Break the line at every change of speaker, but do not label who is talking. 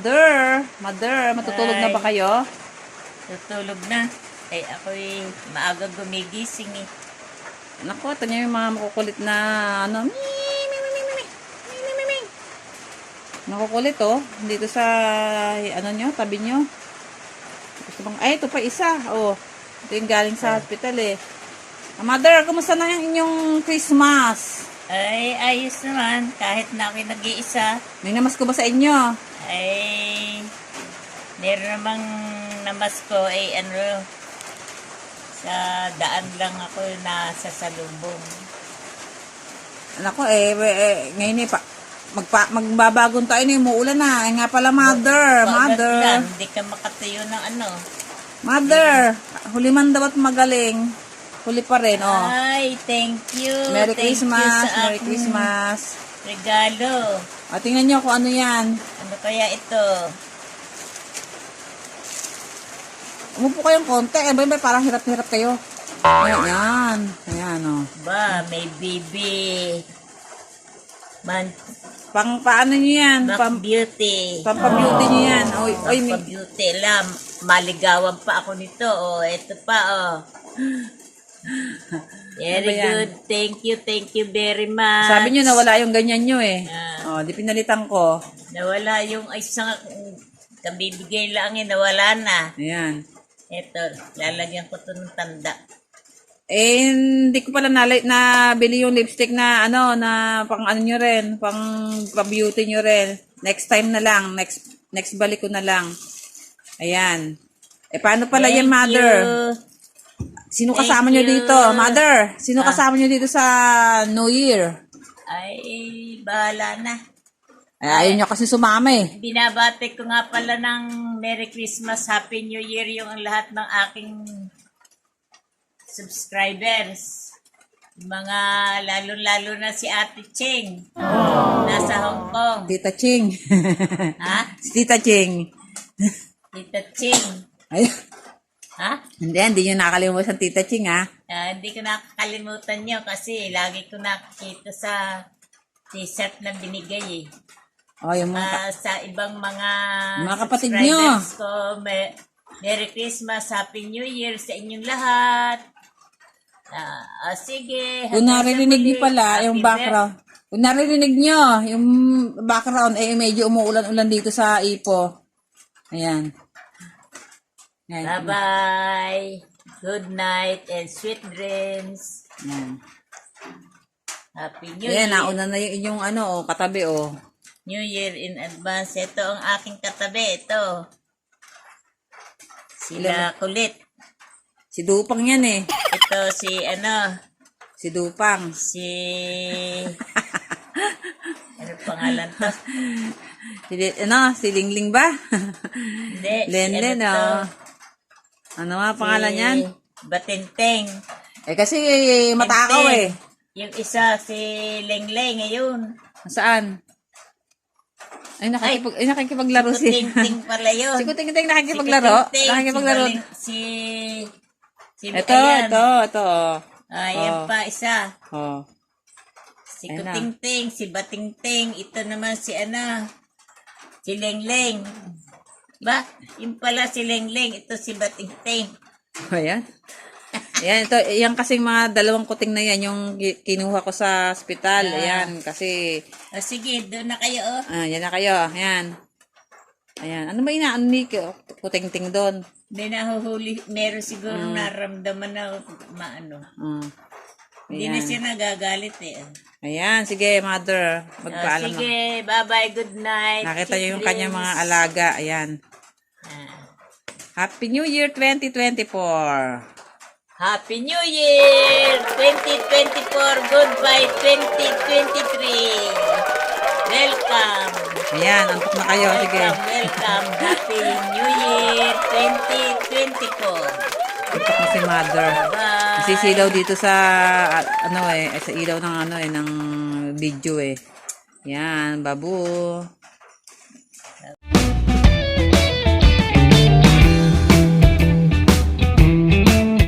Mother, mother, matutulog na ba
Ay.
kayo?
Tutulog na. Eh, ako'y maaga gumigising eh.
Naku, ito niya yung mga makukulit na ano. Mi, mi, mi, mi, mi, mi, mi, mi, mi. Makukulit oh. Dito sa ano nyo, tabi nyo. Gusto bang, ay, ito pa isa. Oh. Ito yung galing sa hospital eh. Ah, Mother, kumusta na yung inyong Christmas?
Ay, ayos naman. Kahit na ako'y nag-iisa,
May namas ko ba sa inyo?
Ay meron namang namas ko ay ano, sa daan lang ako na sa salubong.
Nako eh, eh, eh, ngayon eh, pa, magpa, magbabagong tayo na umuulan na. Eh nga pala, mother,
Bagat
mother.
lang, Hindi ka makatayo ng ano.
Mother, huli man daw at magaling. Huli pa rin, oh.
Ay, thank you.
Merry
Thank you
Christmas,
sa
Merry Christmas.
Regalo.
O, tingnan nyo kung ano yan.
Ano kaya ito?
Umupo kayong konti. Eh, ba, ba, parang hirap-hirap kayo. Ayan, yan. Ayan, oh.
Ba, may baby. Man,
Pang paano nyo yan?
Mac
Pam,
Beauty.
pampabeauty nyo yan. Oy, oy,
Mac
mi-
Beauty lang. Maligawan pa ako nito. Oh, ito pa, oh. Very
Ano ba yan?
good. Thank you, thank you very much.
sabi nyo nawala yung ganyan nyo eh.
Ah.
Oh, di pinalitan ko.
Nawala yung isang kabibigay lang eh, nawala na.
Ayan.
Ito, lalagyan ko to ng tanda.
Eh, hindi ko pala na, na bili yung lipstick na ano, na pang ano nyo rin, pang pa-beauty nyo rin. Next time na lang, next next balik ko na lang. Ayan. Eh, paano pala yan,
Thank
mother?
you.
Sino
Thank
kasama nyo
you.
dito? Mother, sino
Ah.
kasama nyo dito sa New Year?
Ay, bahala na.
Ay, ayaw nyo kasi sumama eh.
Binabati ko nga pala ng Merry Christmas, Happy New Year yung lahat ng aking subscribers. Mga lalo-lalo na si Ate Cheng. Nasa Hong Kong.
Tita Ching.
Ha?
si Tita Ching.
Tita Cheng.
Ay,
Ha?
hindi, hindi nyo nakakalimutan Tita Ching ha.
Ah, hindi ko nakakalimutan nyo kasi lagi ko nakikita sa t-shirt na binigay eh.
O, yung mga,
Ah, sa ibang mga
Mga kapatid
subscribers ko, may, Merry Christmas, Happy New Year sa inyong lahat. Ah, ah, sige.
kung
hanggang sa
naririnig nyo
muli.
pala
Happy
yung background, kung naririnig nyo yung background, eh medyo umuulan-ulan dito sa Ipo. Ayan.
Bye-bye. Good night and sweet dreams.
Ayan.
Happy New Year.
nauna na yung inyong ano, oh, katabi, oh.
New Year in advance. Ito ang aking katabi. Ito. Sila kulit.
Si Dupang yan eh.
Ito si ano,
Si Dupang.
si... ano pangalan to?
Si, ano, si Lingling ba?
Hindi. si
Lenlen,
ano to?
oh. Ano nga pangalan
Si
yan?
Batenteng.
Eh kasi matakaw
Tenteng.
eh.
Yung isa si Lengleng ngayon.
Saan? Ay, nakikipag, ay, nakikipaglaro si...
Kuting-ting pala yun.
si Kuting-Ting nakikipaglaro?
Si
Nakikipaglaro.
Si, si, si
Ito,
ayan.
ito, ito. oh.
Ayan
Oh.
pa isa.
Oh.
Si
Ayan na.
Kuting-ting, si Bating-ting. Ito naman si ano, si Lengleng. Ba? Yung pala si Lengleng. Ito si Bating-ting.
Ayan. Ayan, ito, yan kasing mga dalawang kuting na yan, yung ki- kinuha ko sa ospital. Ayan, kasi,
O sige, doon na kayo oh.
ah, yan na kayo. Ayan. Ayan. Ano ba inaano ni kuting-ting doon?
May nahuhuli, meron siguro
Mm.
naramdaman na maano.
Mm.
Hindi na siya nagagalit eh.
Ayan, sige, mother.
Ah,
Magpaalam na.
sige, bye-bye, good night.
Nakita niyo yung kanyang mga alaga. Ayan. Happy New Year 2024!
Happy New Year 2024, goodbye 2023. Welcome.
Ayan, antok na kayo. Sige.
Welcome, welcome. Happy New Year 2024.
Antok na si mother.
Bye.
Sisilaw dito sa ano eh, sa ilaw ng ano eh ng video eh. Yan, babu.